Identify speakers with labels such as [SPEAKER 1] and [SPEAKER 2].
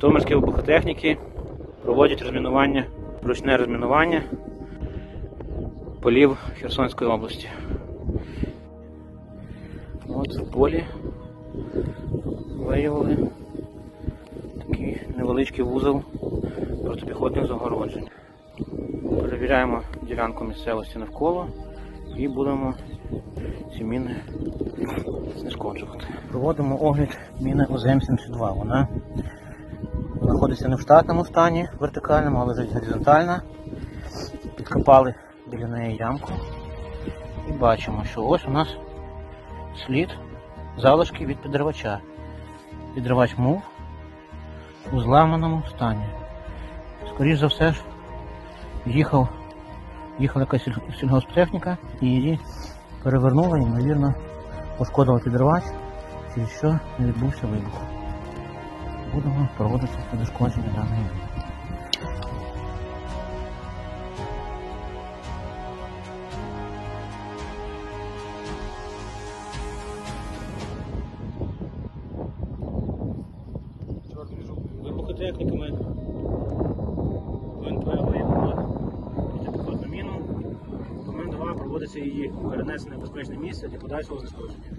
[SPEAKER 1] Житомирські вибухотехніки проводять розмінування, ручне розмінування полів Херсонської області. От в полі виявили такий невеличкий вузол протипіхотних загороджень. Перевіряємо ділянку місцевості навколо і будемо ці міни знешкоджувати. Проводимо огляд міни ОЗМ-72. Вона знаходиться не в штатному стані вертикальному, а лежить горизонтальна. Підкопали біля неї ямку. І бачимо, що ось у нас слід залишки від підривача. Підривач мув у зламаному стані. Скоріше за все ж їхав, їхала якась сільгосптехніка і її перевернула ймовірно, пошкодила підривач, через що не відбувся вибух. Будемо проводити знешкодження даної. Вибухотехніками ВНП виявила протипіхотну міну. Рекомендував проводиться її перенесення в безпечне місце для подальшого знешкодження.